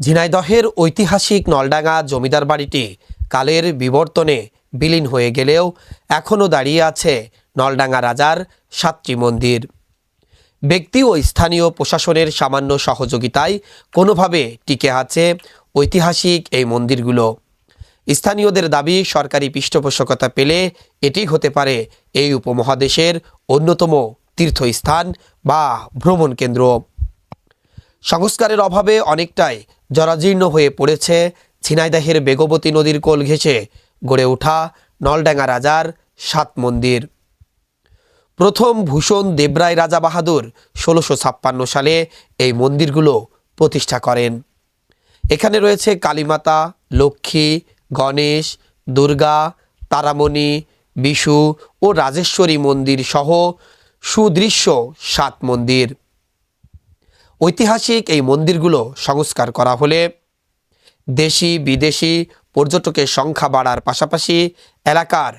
ঝিনাইদহের ঐতিহাসিক নলডাঙ্গা জমিদার বাড়িটি কালের বিবর্তনে বিলীন হয়ে গেলেও এখনও দাঁড়িয়ে আছে নলডাঙ্গা রাজার সাতটি মন্দির। ব্যক্তি ও স্থানীয় প্রশাসনের সামান্য সহযোগিতায় কোনোভাবে টিকে আছে ঐতিহাসিক এই মন্দিরগুলো। স্থানীয়দের দাবি, সরকারি পৃষ্ঠপোষকতা পেলে এটি হতে পারে এই উপমহাদেশের অন্যতম তীর্থস্থান বা ভ্রমণ কেন্দ্র সংস্কারের অভাবে অনেকটাই জরাজীর্ণ হয়ে পড়েছে, ঝিনাইদাহের বেগবতী নদীর কোল ঘেঁষে গড়ে ওঠা নলডাঙ্গা রাজার সাত মন্দির। প্রথম ভূষণ দেবরায় রাজা বাহাদুর ষোলোশো ছাপ্পান্ন সালে এই মন্দিরগুলো প্রতিষ্ঠা করেন। এখানে রয়েছে কালীমাতা, লক্ষ্মী, গণেশ, দুর্গা, তারামণি, বিশু ও রাজেশ্বরী মন্দির সহ সুদৃশ্য সাত মন্দির। ঐতিহাসিক এই মন্দিরগুলো সংস্কার করা হলে দেশি, বিদেশি পর্যটকের সংখ্যা বাড়ার পাশাপাশি এলাকার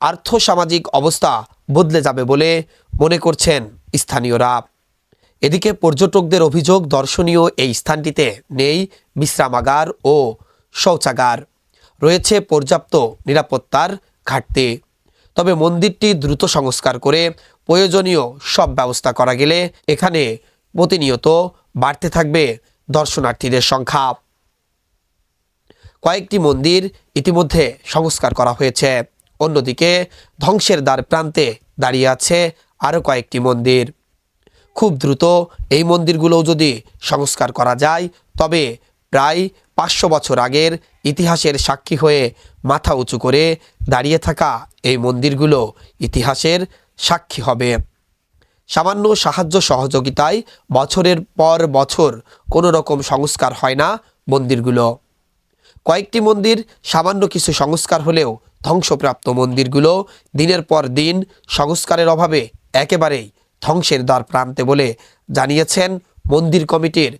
আর্থসামাজিক অবস্থা বদলে যাবে বলে মনে করছেন স্থানীয়রা। এদিকে পর্যটকদের অভিযোগ দর্শনীয় এই স্থানটিতে নেই বিশ্রামাগার ও শৌচাগার। রয়েছে পর্যাপ্ত নিরাপত্তার ঘাটতি। তবে মন্দিরটি দ্রুত সংস্কার করে প্রয়োজনীয় সব ব্যবস্থা করা গেলে এখানে প্রতিনিয়ত বাড়তে থাকবে দর্শনার্থীদের সংখ্যা। কয়েকটি মন্দির ইতিমধ্যে সংস্কার করা হয়েছে। অন্যদিকে ধ্বংসের দ্বার প্রান্তে দাঁড়িয়ে আছে আরও কয়েকটি মন্দির। খুব দ্রুত এই মন্দিরগুলোও যদি সংস্কার করা যায়, তবে প্রায় পাঁচশো বছর আগের ইতিহাসের সাক্ষী হয়ে মাথা উঁচু করে দাঁড়িয়ে থাকা এই মন্দিরগুলো ইতিহাসের সাক্ষী হবে। সামান্য সাহায্য সহযোগিতায় বছরের পর বছর কোনো রকম সংস্কার হয় না মন্দিরগুলো। কয়েকটি মন্দির সামান্য কিছু সংস্কার হলেও ধ্বংসপ্রাপ্ত মন্দিরগুলো দিনের পর দিন সংস্কারের অভাবে একেবারেই ধ্বংসের দ্বার প্রান্তে বলে জানিয়েছেন মন্দির কমিটির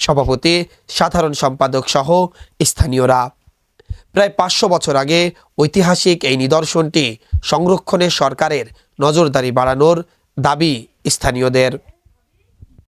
সভাপতি, সাধারণ সম্পাদক সহ স্থানীয়রা। প্রায় পাঁচশো বছর আগে ঐতিহাসিক এই নিদর্শনটি সংরক্ষণে সরকারের নজরদারি বাড়ানোর দাবি স্থানীয়দের।